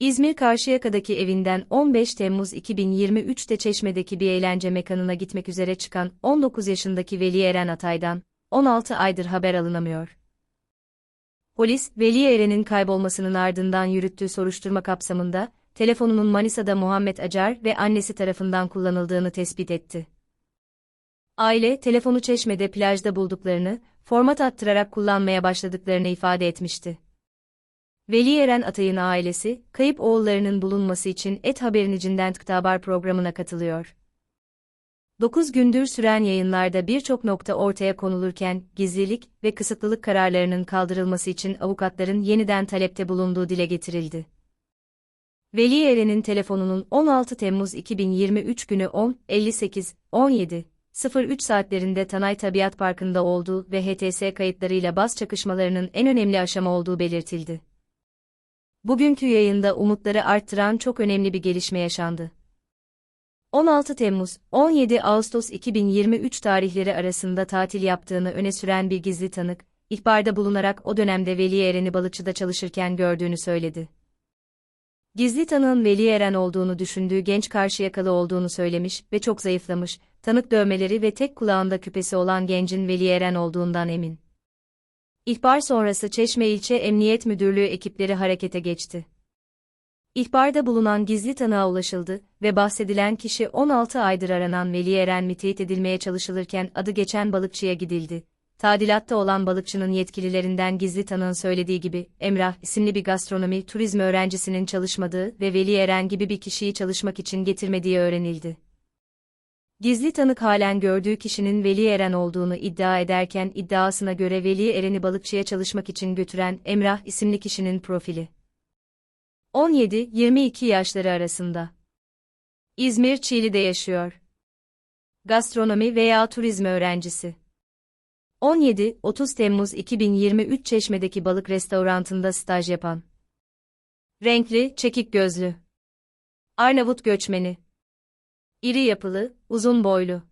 İzmir Karşıyaka'daki evinden 15 Temmuz 2023'te Çeşme'deki bir eğlence mekanına gitmek üzere çıkan 19 yaşındaki Veli Eren Atay'dan 16 aydır haber alınamıyor. Polis, Veli Eren'in kaybolmasının ardından yürüttüğü soruşturma kapsamında, telefonunun Manisa'da Muhammed Acar ve annesi tarafından kullanıldığını tespit etti. Aile, telefonu Çeşme'de plajda bulduklarını, format attırarak kullanmaya başladıklarını ifade etmişti. Veli Eren Atay'ın ailesi, kayıp oğullarının bulunması için Et Haberin İcinden Tıktabar programına katılıyor. 9 gündür süren yayınlarda birçok nokta ortaya konulurken, gizlilik ve kısıtlılık kararlarının kaldırılması için avukatların yeniden talepte bulunduğu dile getirildi. Veli Eren'in telefonunun 16 Temmuz 2023 günü 10.58, 17, 03 saatlerinde Tanay Tabiat Parkı'nda olduğu ve HTS kayıtlarıyla baz çakışmalarının en önemli aşama olduğu belirtildi. Bugünkü yayında umutları arttıran çok önemli bir gelişme yaşandı. 16 Temmuz, 17 Ağustos 2023 tarihleri arasında tatil yaptığını öne süren bir gizli tanık, ihbarda bulunarak o dönemde Veli Eren'i balıkçıda çalışırken gördüğünü söyledi. Gizli tanığın Veli Eren olduğunu düşündüğü genç karşıyakalı olduğunu söylemiş ve çok zayıflamış, tanık dövmeleri ve tek kulağında küpesi olan gencin Veli Eren olduğundan emin. İhbar sonrası Çeşme İlçe Emniyet Müdürlüğü ekipleri harekete geçti. İhbarda bulunan gizli tanığa ulaşıldı ve bahsedilen kişi 16 aydır aranan Veli Eren mi teyit edilmeye çalışılırken adı geçen balıkçıya gidildi. Tadilatta olan balıkçının yetkililerinden gizli tanığın söylediği gibi, Emrah isimli bir gastronomi turizm öğrencisinin çalışmadığı ve Veli Eren gibi bir kişiyi çalışmak için getirmediği öğrenildi. Gizli tanık halen gördüğü kişinin Veli Eren olduğunu iddia ederken iddiasına göre Veli Eren'i balıkçıya çalışmak için götüren Emrah isimli kişinin profili. 17-22 yaşları arasında. İzmir Çiğli'de yaşıyor. Gastronomi veya turizm öğrencisi. 17-30 Temmuz 2023 Çeşme'deki balık restorantında staj yapan. Renkli, çekik gözlü. Arnavut göçmeni. İri yapılı, uzun boylu.